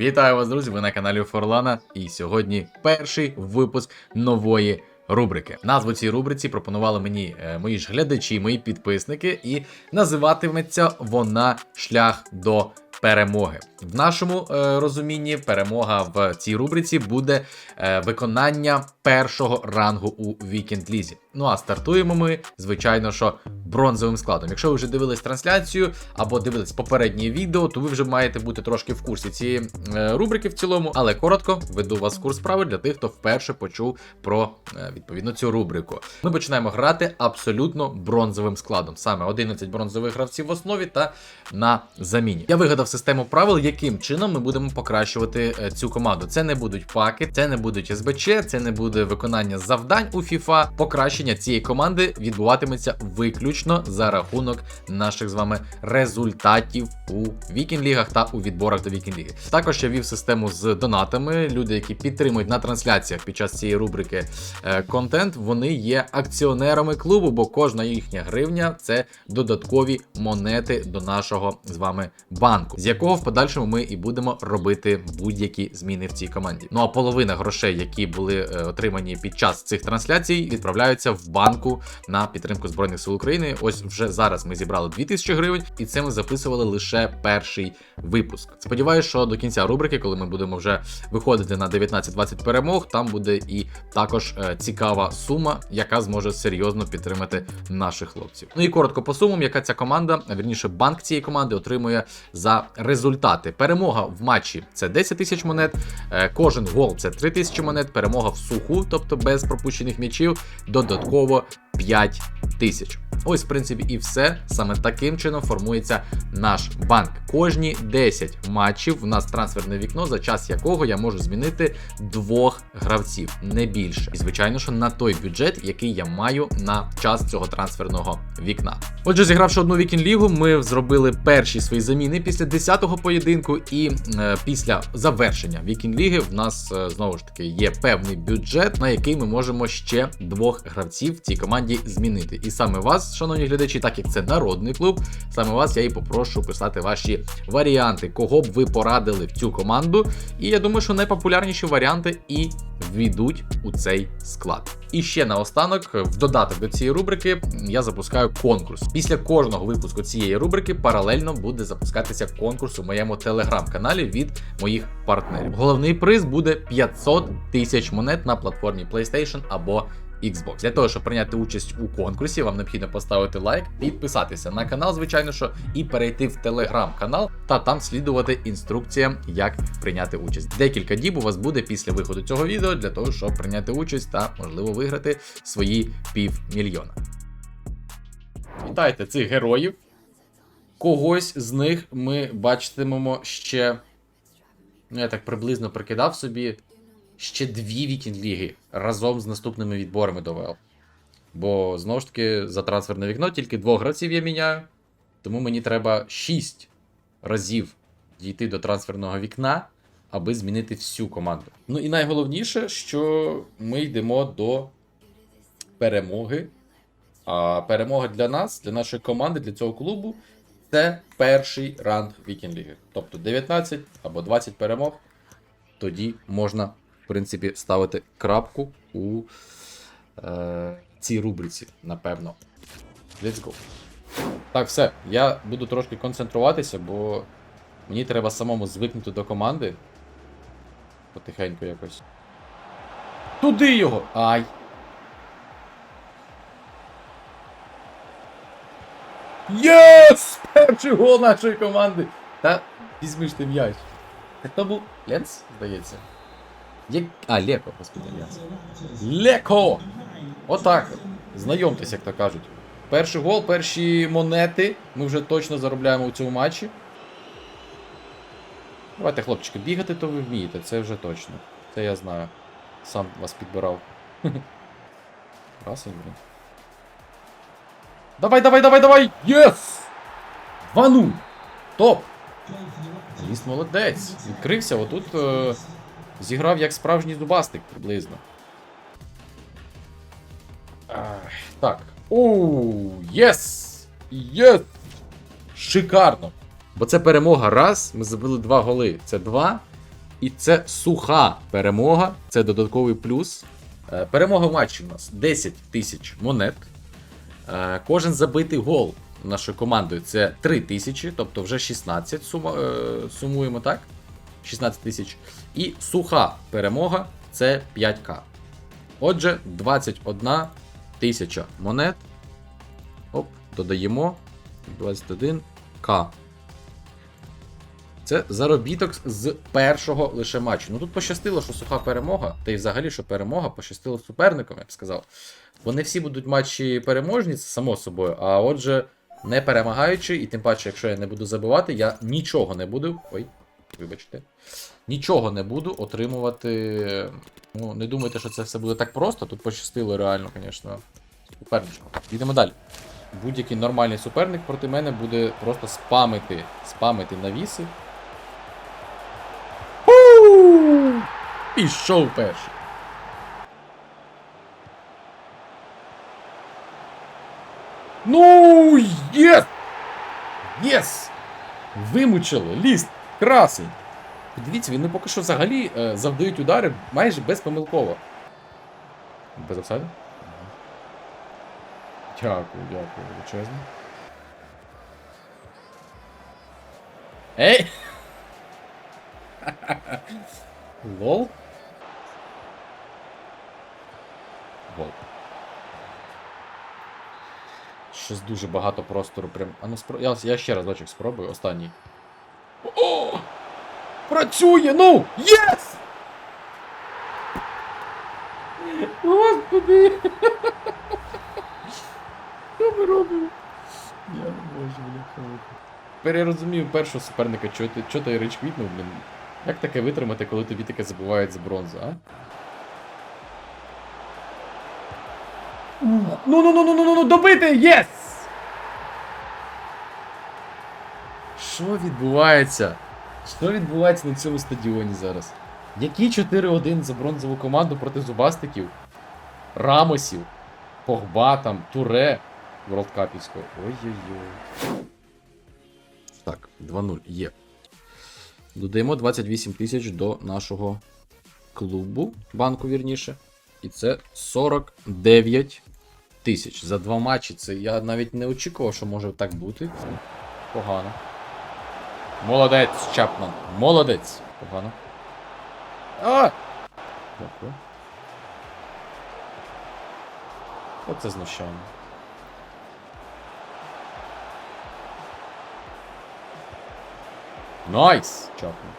Вітаю вас, друзі! Ви на каналі Форлана. І сьогодні перший випуск нової рубрики. Назву цій рубриці пропонували мені е, мої ж глядачі, мої підписники, і називатиметься вона шлях до перемоги. В нашому е, розумінні перемога в цій рубриці буде е, виконання першого рангу у Вікенд Лізі. Ну а стартуємо ми, звичайно, що бронзовим складом. Якщо ви вже дивились трансляцію або дивились попереднє відео, то ви вже маєте бути трошки в курсі цієї е, рубрики в цілому, але коротко веду вас в курс справи для тих, хто вперше почув про е, відповідно цю рубрику. Ми починаємо грати абсолютно бронзовим складом, саме 11 бронзових гравців в основі та на заміні. Я вигадав систему правил, яким чином ми будемо покращувати е, цю команду. Це не будуть паки, це не будуть СБЧ, це не буде виконання завдань у FIFA. Покращення цієї команди відбуватиметься виключно за рахунок наших з вами результатів у вікінг-лігах та у відборах до вікінг-ліги. Також я вів систему з донатами. Люди, які підтримують на трансляціях під час цієї рубрики е, контент, вони є акціонерами клубу, бо кожна їхня гривня це додаткові монети до нашого з вами банку, з якого в подальшому ми і будемо робити будь-які зміни в цій команді. Ну а половина грошей, які були е, отримані під час цих трансляцій, відправляються в банку на підтримку збройних сил України. Ось вже зараз ми зібрали 2000 гривень, і це ми записували лише перший випуск. Сподіваюсь, що до кінця рубрики, коли ми будемо вже виходити на 19-20 перемог, там буде і також е, цікава сума, яка зможе серйозно підтримати наших хлопців. Ну і коротко по сумам, яка ця команда, а вірніше банк цієї команди отримує за результати. Перемога в матчі це 10 тисяч монет, е, кожен гол це 3 тисячі монет, перемога в суху, тобто без пропущених м'ячів, додатково 5 тисяч. Ось, в принципі, і все. Саме таким чином формується наш банк. Кожні 10 матчів в нас трансферне вікно, за час якого я можу змінити двох гравців, не більше. І звичайно, що на той бюджет, який я маю на час цього трансферного вікна. Отже, зігравши одну вікін лігу, ми зробили перші свої заміни після 10-го поєдинку, і е, після завершення вікін ліги в нас е, знову ж таки є певний бюджет, на який ми можемо ще двох гравців в цій команді змінити. І саме вас, шановні глядачі, так як це народний клуб, саме вас я і попрошу писати ваші варіанти, кого б ви порадили в цю команду. І я думаю, що найпопулярніші варіанти і війдуть у цей склад. І ще наостанок, в додаток до цієї рубрики, я запускаю конкурс. Після кожного випуску цієї рубрики паралельно буде запускатися конкурс у моєму телеграм-каналі від моїх партнерів. Головний приз буде 500 тисяч монет на платформі PlayStation або Xbox. Для того, щоб прийняти участь у конкурсі, вам необхідно поставити лайк, підписатися на канал, звичайно, що, і перейти в телеграм-канал та там слідувати інструкціям, як прийняти участь. Декілька діб у вас буде після виходу цього відео для того, щоб прийняти участь та можливо виграти свої півмільйона. Вітайте цих героїв. Когось з них ми бачитимемо ще. Ну, я так приблизно прикидав собі ще дві вікінг-ліги разом з наступними відборами до ВЛ. Бо знову ж таки за трансферне вікно тільки двох гравців я міняю. Тому мені треба 6 разів дійти до трансферного вікна, аби змінити всю команду. Ну і найголовніше, що ми йдемо до перемоги. А перемога для нас, для нашої команди, для цього клубу це перший ранг вікінг ліги. Тобто 19 або 20 перемог. Тоді можна принципі, ставити крапку у е, цій рубриці, напевно. Let's go. Так, все. Я буду трошки концентруватися, бо мені треба самому звикнути до команди. Потихеньку якось. Туди його! Ай! Єс! Перший гол нашої команди! Та візьми ж ти м'яч. Так то був Ленс, здається. Як... А, Леко, господи, Ленс. Леко! Отак. Знайомтесь, як то кажуть. Перший гол, перші монети. Ми вже точно заробляємо у цьому матчі. Давайте, хлопчики, бігати то ви вмієте, це вже точно. Це я знаю. Сам вас підбирав. Красень, блін. Давай, давай, давай, давай! Єс! 2-0! Топ! Ліс молодець. Відкрився, отут е, зіграв як справжній зубастик приблизно. Так. Оу, єс! Єс! Шикарно! Бо це перемога раз, ми забили два голи. Це два. І це суха перемога, це додатковий плюс. Е, Перемога в матчі у нас 10 тисяч монет. Е, Кожен забитий гол нашою командою це 3 тисячі, тобто вже 16 сума, е, сумуємо, так? 16 тисяч. І суха перемога це 5к. Отже, 21 тисяча монет. Оп, додаємо 21к. Це заробіток з першого лише матчу. Ну тут пощастило, що суха перемога, та й взагалі, що перемога пощастило суперникам, я б сказав. Вони всі будуть матчі переможні, це само собою. А отже, не перемагаючи, і тим паче, якщо я не буду забивати, я нічого не буду. Ой, вибачте. Нічого не буду отримувати. Ну, не думайте, що це все буде так просто. Тут пощастило реально, звісно. Суперничку. Йдемо далі. Будь-який нормальний суперник проти мене буде просто спамити, спамити навіси. Пішов перший. Ну, єс! Єс! Вимучили, ліст, красень. Подивіться, вони поки що взагалі е, завдають удари майже безпомилково. Без офсайду? Дякую, дякую, величезно. Ей! Лол? Лол. Щось дуже багато простору прям. А ну спро... я, я ще разочок спробую, останній. О! Працює! Ну! Єс! Господи! Що ми робимо? Я не можу, бля. Тепер я розумію першого суперника, чого ти, чого той рич квітнув, блін. Як таке витримати, коли тобі таке забувають з бронзи, а? Ну, ну, ну, ну, ну, ну, ну, добити! Єс! Що відбувається? Що відбувається на цьому стадіоні зараз? Які 4-1 за бронзову команду проти зубастиків, Рамосів, Погба там, Туре Ворлдкапівського. Ой-ой-ой. Так, 2-0 є. Додаємо 28 тисяч до нашого клубу, банку вірніше. І це 49 тисяч. За два матчі. Це я навіть не очікував, що може так бути. Погано. Молодець, Чапман. Молодець. Погано. А! Дякую. Оце знущання. Найс! Чапман.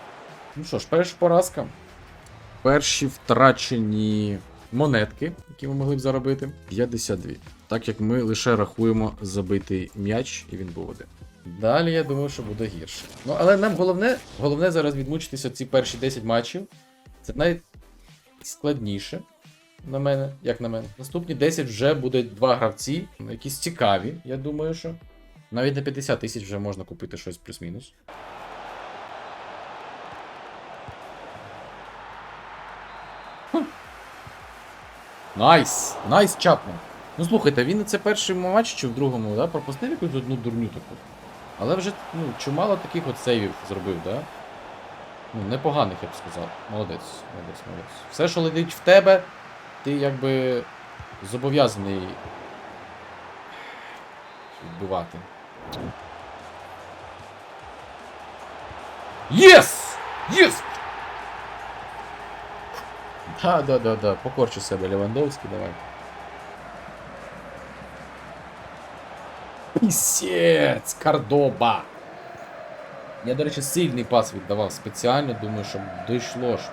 Ну що ж, перша поразка. Перші втрачені монетки, які ми могли б заробити. 52. Так як ми лише рахуємо забитий м'яч, і він був один. Далі я думаю, що буде гірше. Ну, але нам головне, головне зараз відмучитися ці перші 10 матчів. Це найскладніше на мене, як на мене. Наступні 10 вже буде два гравці, якісь цікаві, я думаю, що. Навіть на 50 тисяч вже можна купити щось плюс-мінус. Найс! Найс Чапман. Ну слухайте, він це перший матч чи в другому, да? Пропустив якусь одну дурню таку. Але вже ну, чимало таких от сейвів зробив, да? Ну, непоганих, я б сказав. Молодець, молодець, молодець. Все, що летить в тебе, ти якби зобов'язаний відбивати. Єс! Єс! Да, да, да, да. Покорчу себе Левандовський, давай. Пісець! Кардоба! Я, до речі, сильний пас віддавав спеціально, думаю, щоб дійшло ж.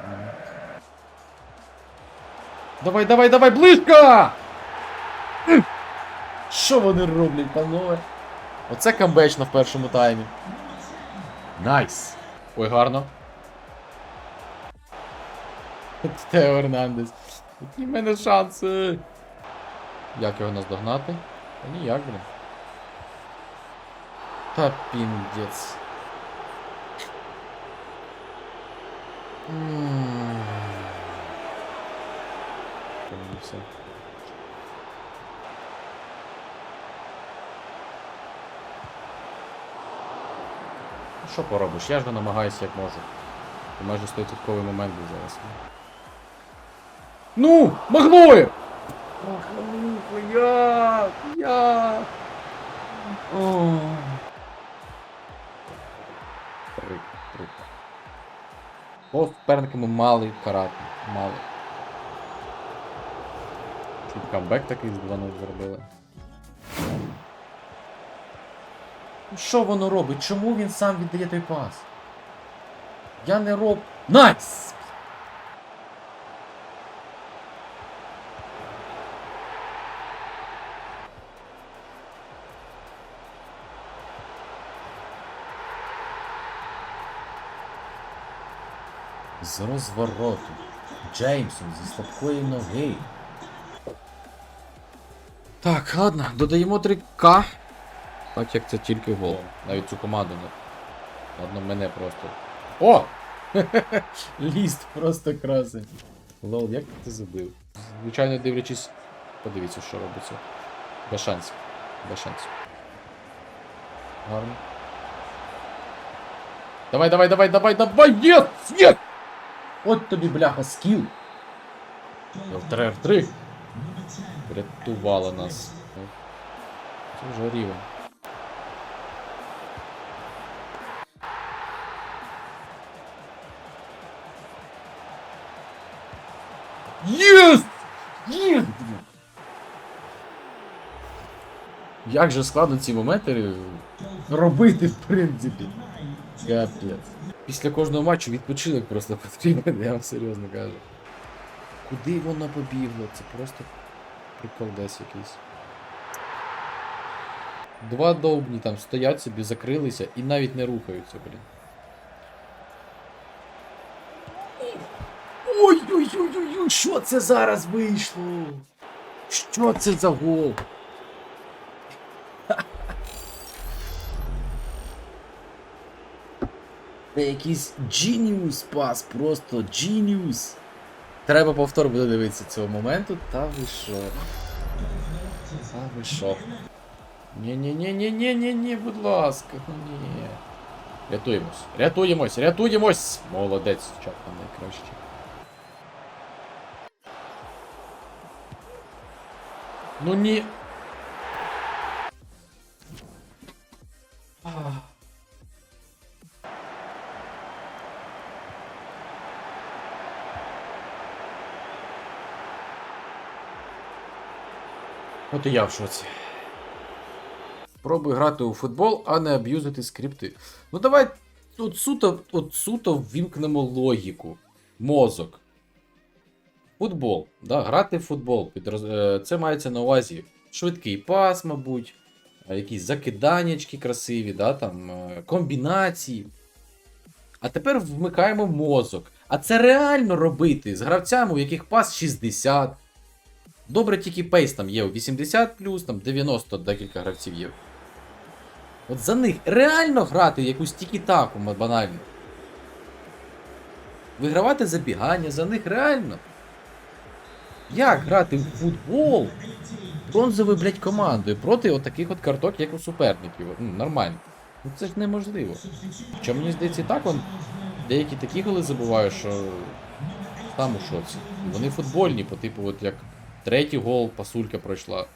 Давай, давай, давай, ближка! Що вони роблять, панове? Оце камбечно в першому таймі. Найс! Ой, гарно. Тео Ернандес. Які в мене шанси? Як його наздогнати? Ніяк, блін. М. Все. Ну, Що поробиш? Я ж намагаюся як можу. Це майже 100% момент був зараз. Ну! Маглоє! Махнув, як? Як? О. По суперники ми мали карати. Мали. Чуть камбек такий з 2-0 зробили. Ну, Що воно робить? Чому він сам віддає той пас? Я не роб. Найс! З розвороту. Джеймсон зі слабкої ноги. Так, ладно, додаємо 3К. Так як це тільки гол. Навіть цю команду не. Ладно, мене просто. О! Ліст просто красень. Лол, як ти забив? Звичайно, дивлячись. Подивіться, що робиться. Без шансів. Без шансів. Гарно. Давай, давай, давай, давай, давай! Єс! Єс! От тобі, бляха, скіл. Л3 Р3. Врятувала нас. Це вже рівень. Єс! Єс! Як же складно ці моменти робити, в принципі. Капець. Після кожного матчу відпочинок просто потрібен, я вам серйозно кажу. Куди воно побігло? Це просто прикол десь якийсь. Два довбні там стоять собі, закрилися і навіть не рухаються, блін. Ой-ой-ой-ой, що це зараз вийшло? Що це за гол? Якийсь genius пас, просто genius. Треба повтор буде дивитися цього моменту, та ви що? Та ви що? Ні-ні-ні-ні-ні-ні, будь ласка, ні. Рятуємось, рятуємось, рятуємось! Молодець, чат там найкраще. Ну ні. Ах. От і я в шоці. Пробуй грати у футбол, а не аб'юзити скрипти. Ну давай от суто, от суто ввімкнемо логіку. Мозок. Футбол. Да, Грати в футбол. Е, Це мається на увазі швидкий пас, мабуть, якісь закиданнячки красиві, да, там, е, комбінації. А тепер вмикаємо мозок. А це реально робити з гравцями, у яких пас 60. Добре, тільки пейс там є у 80, там 90 декілька гравців є. От за них реально грати якусь тікі-таку банально. Вигравати забігання, за них реально. Як грати в футбол бронзовою, блядь, командою проти отаких от карток, як у суперників? Ну, нормально. Ну це ж неможливо. Хоча мені здається, так он деякі такі голи забувають, що там у шоці. Вони футбольні, по типу, от як третій гол, пасулька пройшла.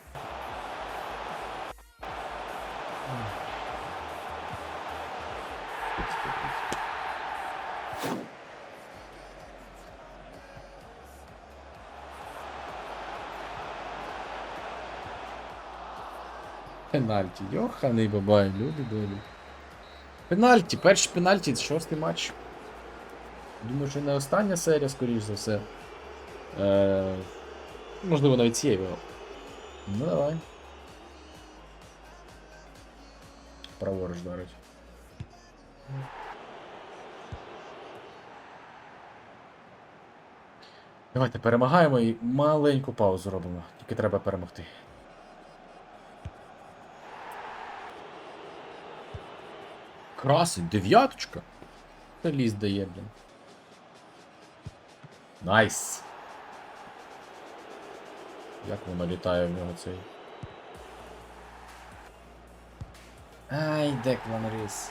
Пенальті, йоханий бабай, люди добрі. Пенальті, перший пенальті, шостий матч. Думаю, що не остання серія, скоріш за все. Е, можливо, навіть виграв. Ну давай. Праворуч, речі. Давайте перемагаємо і маленьку паузу робимо. Тільки треба перемогти. Красить, дев'яточка. Та ліс дає, блін. Найс. Як воно літає в нього цей. Ай, Деклан Ріс.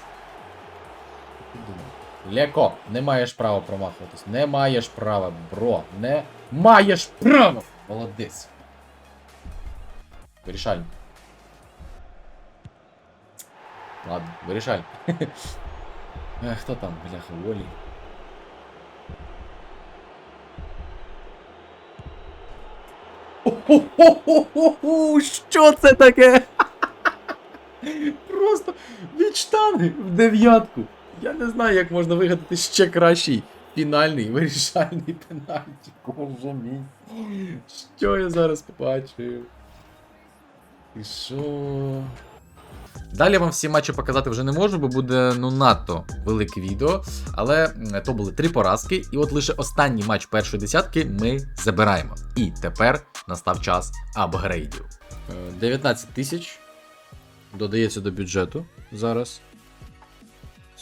Леко, не маєш права промахуватись. Не маєш права, бро. Не маєш права! Молодець. Вирішальник. Ладно, вирішальник. Е, Хто там, бляха, Волі? О-хо-хо-хо-хо! Що це таке? Просто від штанги в дев'ятку. Я не знаю, як можна вигадати ще кращий фінальний вирішальний пенальті. Боже мій. Що я зараз побачив? І що? Далі вам всі матчі показати вже не можу, бо буде ну надто велике відео. Але то були три поразки, і от лише останній матч першої десятки ми забираємо. І тепер настав час апгрейдів. Е, 19 тисяч додається до бюджету зараз.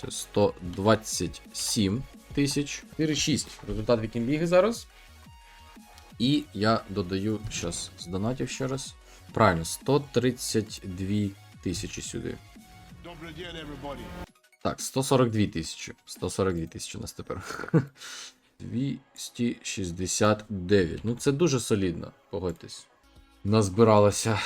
Це 127 тисяч. 4-6 результат вікінг-ліги зараз. І я додаю щас з донатів ще раз. Правильно, 132 тисячі сюди. Так, 142 тисячі. 142 тисячі у нас тепер. 269. Ну це дуже солідно, погодьтесь. Назбиралося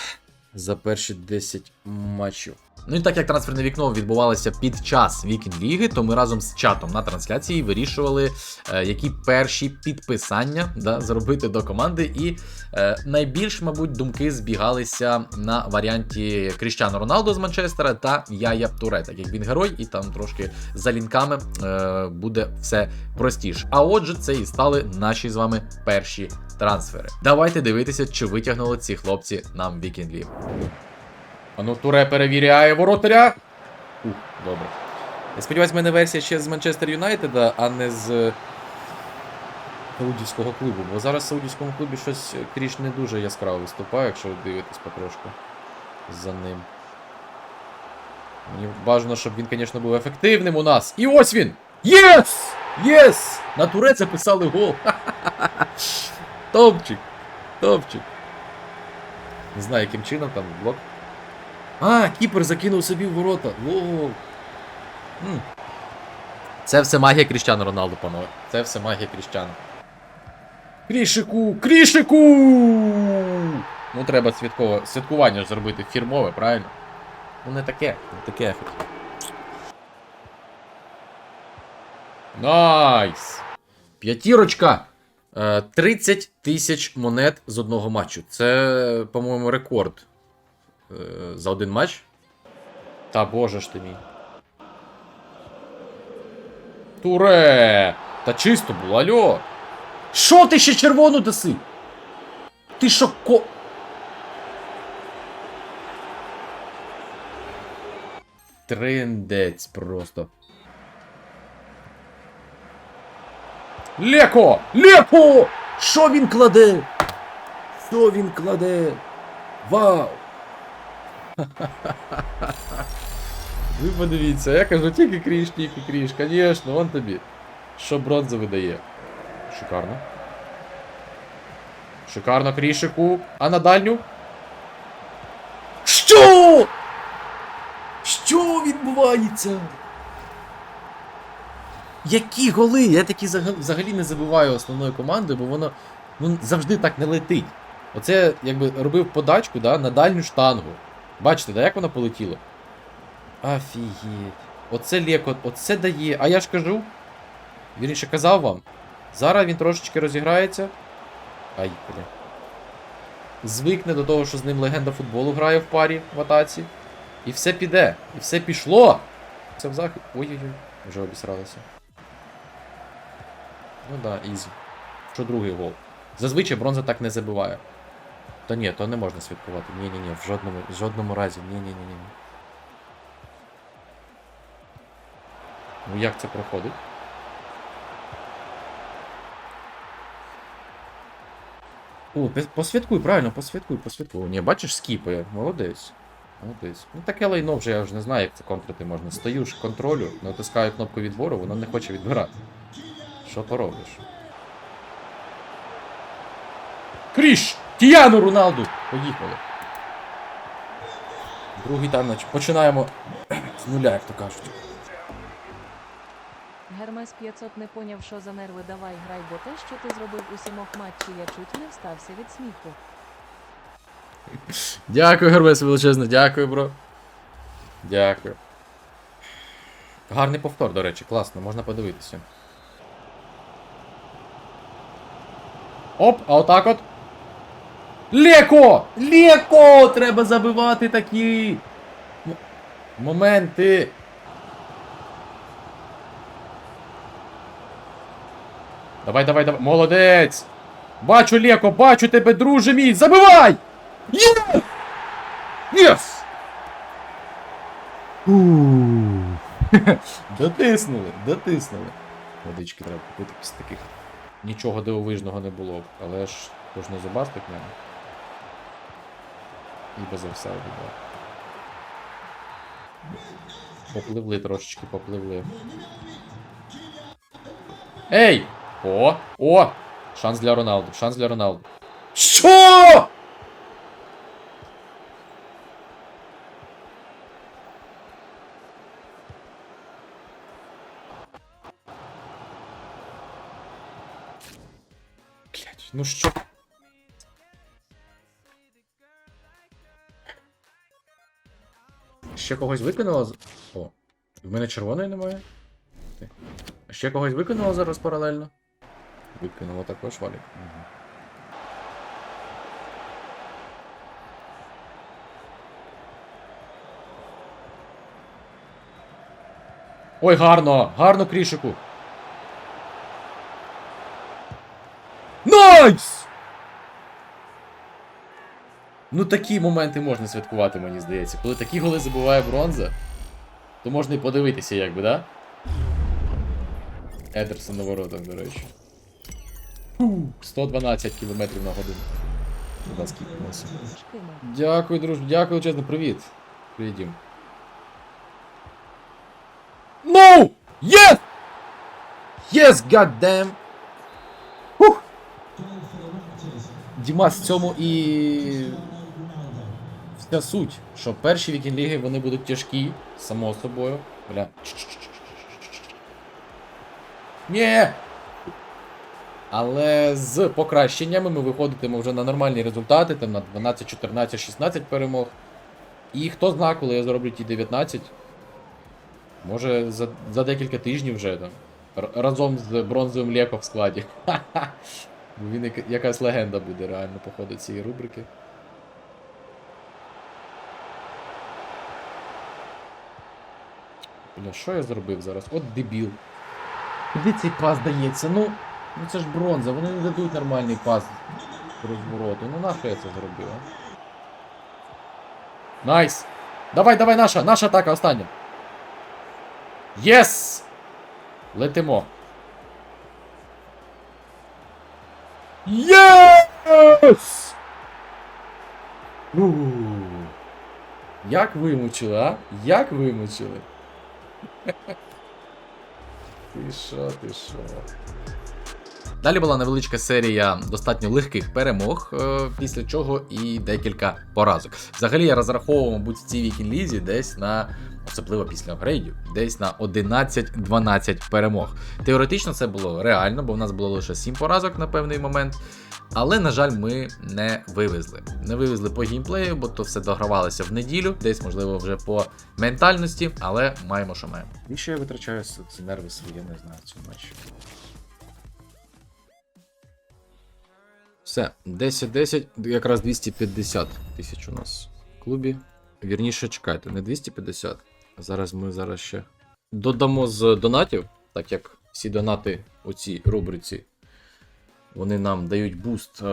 за перші 10 матчів. Ну і так як трансферне вікно відбувалося під час Вікінг Ліги, то ми разом з чатом на трансляції вирішували, е, які перші підписання да, зробити до команди. І е, найбільш, мабуть, думки збігалися на варіанті Кріштіану Роналдо з Манчестера та Яя Туре, так як він герой, і там трошки за лінками е, буде все простіше. А отже, це і стали наші з вами перші трансфери. Давайте дивитися, чи витягнули ці хлопці нам Вікінг Лігу. А ну, Туре перевіряє воротаря. Ух, добре. Я сподіваюсь, в мене версія ще з Манчестер Юнайтеда, а не з е, Саудівського клубу. Бо зараз в Саудівському клубі щось Кріш не дуже яскраво виступає, якщо ви дивитесь потрошку за ним. Мені бажано, щоб він, звісно, був ефективним у нас. І ось він! Єс! Єс! На Туре записали гол. Топчик! Топчик. Не знаю, яким чином там блок. А, кіпер закинув собі в ворота. М. Це все магія Кріщану Роналду, панове. Це все магія Кріщану. Крішику! Крішику! Ну, треба святково, святкування зробити фірмове, правильно? Ну не таке, не таке я хотів. Найс! П'ятірочка! Е, 30 тисяч монет з одного матчу. Це, по-моєму, рекорд е, за один матч. Та боже ж ти мій. Туре! Та чисто було, альо! Що ти ще червону даси? Ти що ко. Трендець просто. Леко! Леко! Що він кладе? Що він кладе? Вау! Ви подивіться, я кажу, тільки кріш, тільки кріш. Звісно, вон тобі. Що бронза видає. Шикарно. Шикарно крішику. А на дальню? Що? Що відбувається? Які голи? Я такі взагалі не забуваю основної команди, бо воно ну, завжди так не летить. Оце якби робив подачку да, на дальню штангу. Бачите, да, як воно полетіло? Офігеть. Оце леко, оце дає. А я ж кажу. Вірніше казав вам. Зараз він трошечки розіграється. Ай, бля. Звикне до того, що з ним легенда футболу грає в парі в атаці. І все піде. І все пішло. Це в захід. Ой-ой-ой, вже обісралося. Ну да, ізі. Що другий гол. Зазвичай бронза так не забиває. Та ні, то не можна святкувати. Ні-ні-ні, в жодному, в жодному разі. Ні-ні-ні. Ну як це проходить? О, пос- посвяткуй, правильно, посвяткуй, посвяткуй. Ні, бачиш, скіпає. Молодець. Молодець. Ну таке лайно вже я вже не знаю, як це контрити можна. Стою ж контролю, натискаю кнопку відбору, воно не хоче відбирати. Що поробиш? Кріш! Тіану Роналду! Поїхали. Другий тайм починаємо з нуля, як то кажуть. Гермес 500 не поняв, що за нерви давай грай, бо те, що ти зробив у сімох матчі, я чуть не встався від сміху. Дякую, Гермес, величезно, дякую, бро. Дякую. Гарний повтор, до речі, класно, можна подивитися. Оп, а отак от. Леко! Леко! Треба забивати такі. Моменти. Давай, давай, давай. Молодець! Бачу, Леко, бачу тебе, друже мій! Забивай! Єс! Ууу. Дотиснули, дотиснули. Водички треба купити після таких. Нічого дивовижного не було, але ж кожна зубастик мене. І без все було. Попливли трошечки, попливли. Ей! О! О! Шанс для Роналду, шанс для Роналду. Що? Блять, ну що? Ще когось викинуло? з- О, в мене червоної немає. А Ще когось викинуло зараз паралельно? Викинуло також валік. Угу. Ой, гарно! Гарно крішику! Найс! Ну такі моменти можна святкувати, мені здається. Коли такі голи забуває бронза, то можна і подивитися, якби, да? Едерсон на воротах, до речі. 112 км на годину. Дякую, друже, дякую, чесно, привіт. Привіт, Дім. No! Yes! Yes, goddamn! Дімас, в цьому і вся суть, що перші вікінг-ліги вони будуть тяжкі, само собою. Бля. Ні! Але з покращеннями ми виходитимо вже на нормальні результати, там на 12, 14, 16 перемог. І хто зна, коли я зроблю ті 19. Може за, за декілька тижнів вже там. Разом з бронзовим Леко в складі. Він якась легенда буде реально по ходу цієї рубрики. Бля, що я зробив зараз? От дебіл. Куди цей пас дається? Ну, ну це ж бронза, вони не дадуть нормальний пас розвороту. Ну нахуй я це зробив, а? Найс! Давай, давай, наша, наша атака остання. Єс! Летимо. Єс! Як вимучили, а? Як вимучили? Ти що, ти що? Далі була невеличка серія достатньо легких перемог, е, після чого і декілька поразок. Взагалі я розраховував, мабуть, в цій вікінг-лізі десь на, особливо після апгрейдів, десь на 11-12 перемог. Теоретично це було реально, бо в нас було лише 7 поразок на певний момент. Але, на жаль, ми не вивезли. Не вивезли по геймплею, бо то все догравалося в неділю, десь, можливо, вже по ментальності, але маємо, що маємо. І я витрачаю нерви свої, я не знаю в цьому Все, 10-10, якраз 250 тисяч у нас в клубі. Вірніше, чекайте, не 250. Зараз ми зараз ще додамо з донатів, так як всі донати у цій рубриці вони нам дають буст е,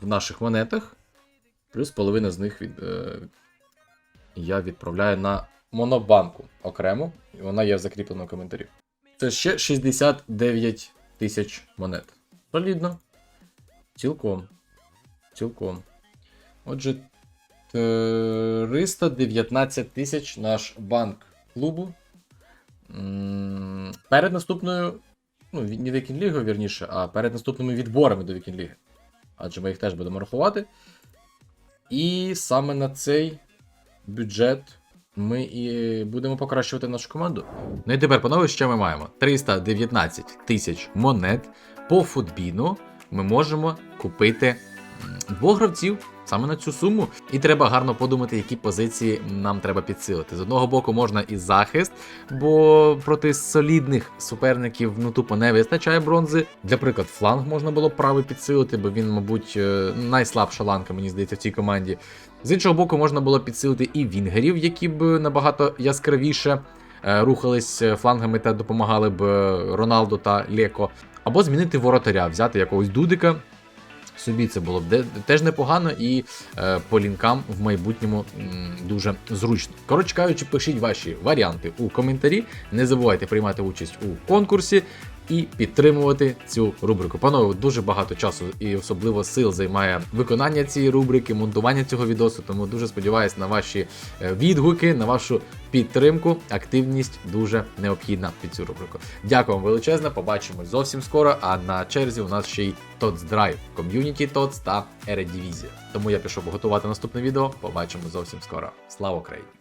в наших монетах. Плюс половина з них від, е, я відправляю на монобанку окремо, і вона є в закріпленому коментарі. Це ще 69 тисяч монет. Солідно. Цілком. Цілком. Отже, 319 тисяч наш банк клубу. Перед наступною. Ну, не Вікінг-лігою, вірніше, а перед наступними відборами до Вікінг-ліги. Адже ми їх теж будемо рахувати. І саме на цей бюджет ми і будемо покращувати нашу команду. Ну і тепер, панове, що ми маємо? 319 тисяч монет по футбіну. Ми можемо купити двох гравців саме на цю суму. І треба гарно подумати, які позиції нам треба підсилити. З одного боку, можна і захист, бо проти солідних суперників ну тупо не вистачає бронзи. Для приклад, фланг можна було правий підсилити, бо він, мабуть, е, найслабша ланка, мені здається, в цій команді. З іншого боку, можна було підсилити і вінгерів, які б набагато яскравіше е, рухались е, флангами та допомагали б Роналду та Леко. Або змінити воротаря, взяти якогось дудика. Собі це було б теж непогано і е, по лінкам в майбутньому м, дуже зручно. Коротше кажучи, пишіть ваші варіанти у коментарі. Не забувайте приймати участь у конкурсі і підтримувати цю рубрику. Панове, дуже багато часу і особливо сил займає виконання цієї рубрики, монтування цього відосу. Тому дуже сподіваюся на ваші е, відгуки, на вашу підтримку. Активність дуже необхідна під цю рубрику. Дякую вам величезне. Побачимось зовсім скоро. А на черзі у нас ще й TOTS Drive, ком'юніті TOTS та Eredivisie. Тому я пішов готувати наступне відео. Побачимо зовсім скоро. Слава Україні!